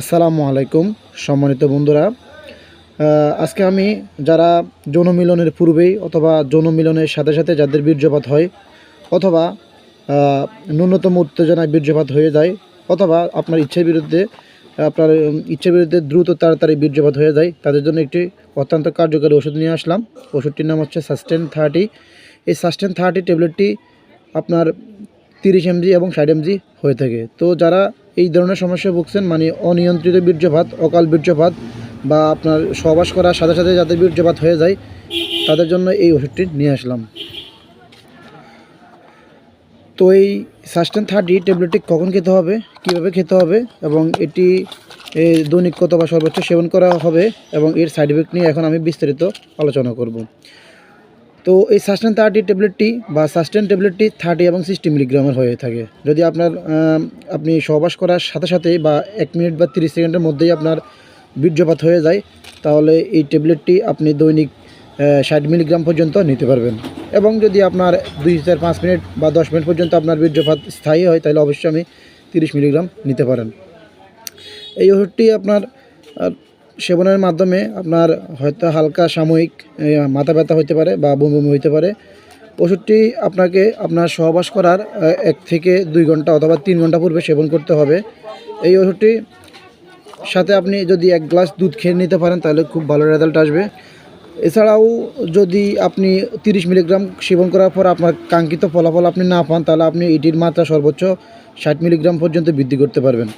আসসালামু আলাইকুম, সম্মানিত বন্ধুরা। আজকে আমি যারা যৌন মিলনের পূর্বেই অথবা যৌন মিলনের সাথে সাথে যাদের বীর্যপাত হয়, অথবা ন্যূনতম উত্তেজনায় বীর্যপাত হয়ে যায়, অথবা আপনার ইচ্ছের বিরুদ্ধে, আপনার ইচ্ছের বিরুদ্ধে দ্রুত তাড়াতাড়ি বীর্যপাত হয়ে যায়, তাদের জন্য একটি অত্যন্ত কার্যকরী ওষুধ নিয়ে আসলাম। ওষুধটির নাম হচ্ছে সাস্টেন থার্টি এই সাস্টেন থার্টি ট্যাবলেটটি আপনার তিরিশ এমজি এবং ষাট এমজি হয়ে থাকে। তো যারা এই ধরনের সমস্যায় ভুগছেন মানে অনিয়ন্ত্রিত বীর্যপাত, অকাল বীর্যপাত বা আপনার সহবাস করার সাথে সাথে যাদের বীর্যপাত হয়ে যায়, তাদের জন্য এই ওষুধটি নিয়ে আসলাম। তো এই সাস্টেন থার্টি ট্যাবলেটটি কখন খেতে হবে, কীভাবে খেতে হবে এবং এটি দৈনিক কত বা সর্বোচ্চ সেবন করা হবে এবং এর সাইড এফেক্ট নিয়ে এখন আমি বিস্তারিত আলোচনা করব। তো এই সাস্টেন থার্টি ট্যাবলেটটি বা সাস্টেন ট্যাবলেটটি থার্টি এবং সিক্সটি মিলিগ্রামের হয়ে থাকে। যদি আপনার আপনি সহবাস করার সাথে সাথে বা এক মিনিট বা তিরিশ সেকেন্ডের মধ্যেই আপনার বীর্যপাত হয়ে যায়, তাহলে এই ট্যাবলেটটি আপনি দৈনিক ষাট মিলিগ্রাম পর্যন্ত নিতে পারবেন। এবং যদি আপনার দুই চার পাঁচ মিনিট বা দশ মিনিট পর্যন্ত আপনার বীর্যপাত স্থায়ী হয়, তাহলে অবশ্যই আমি তিরিশ মিলিগ্রাম নিতে পারেন। এই ওষুধটি আপনার সেবনের মাধ্যমে আপনার হয়তো হালকা সাময়িক মাথা ব্যথা হতে পারে বা বমি বমি হতে পারে। ওষুধটি আপনাকে আপনার সহবাস করার এক থেকে দুই ঘণ্টা অথবা তিন ঘণ্টা পূর্বে সেবন করতে হবে। এই ওষুধটি সাথে আপনি যদি এক গ্লাস দুধ খেয়ে নিতে পারেন, তাহলে খুব ভালো রেজাল্ট আসবে। এছাড়াও যদি আপনি তিরিশ মিলিগ্রাম সেবন করার পর আপনার কাঙ্ক্ষিত ফলাফল আপনি না পান, তাহলে আপনি এটির মাত্রা সর্বোচ্চ ষাট মিলিগ্রাম পর্যন্ত বৃদ্ধি করতে পারবেন।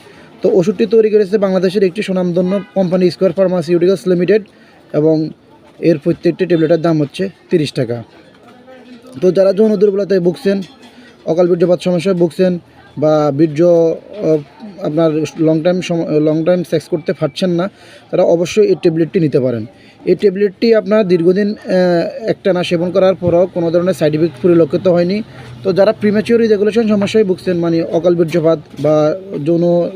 তো ওষুধটি তৈরি করেছে বাংলাদেশের একটি সুনামধন্য কোম্পানি স্কোয়ার ফার্মাসিউটিক্যালস লিমিটেড এবং এর প্রত্যেকটি ট্যাবলেটের দাম হচ্ছে তিরিশ টাকা। তো যারা যৌন দুর্বলতায় ভুগছেন, অকাল বীর্যপাত সমস্যায় ভুগছেন বা বীর্য আপনার long time long time sex করতে পারছেন না, তারা অবশ্যই এই ট্যাবলেটটি নিতে পারেন। এই ট্যাবলেটটি আপনার দীর্ঘদিন একটা না সেবন করার পরও কোনো ধরনের সাইড ইফেক্ট পরিলক্ষিত হয়নি। তো যারা প্রিম্যাচিওর রেগুলেশন সমস্যায় ভুগছেন মানে অকাল বীর্যপাত বা যৌন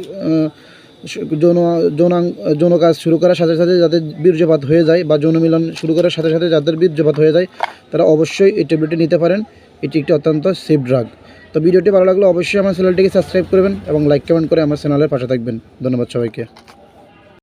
যৌন, যৌনাং- যৌন কাজ শুরু করার সাথে সাথে যাদের বীর্যপাত হয়ে যায় বা যৌন মিলন শুরু করার সাথে সাথে যাদের বীর্যপাত হয়ে যায়, তারা অবশ্যই এই ট্যাবলেটটি নিতে পারেন। এটি একটি অত্যন্ত সেফ ড্রাগ তো ভিডিওটি ভালো লাগলে অবশ্যই আমার চ্যানেলটিকে সাবস্ক্রাইব করবেন এবং লাইক কমেন্ট করে আমার চ্যানেলের পাশে থাকবেন। ধন্যবাদ সবাইকে।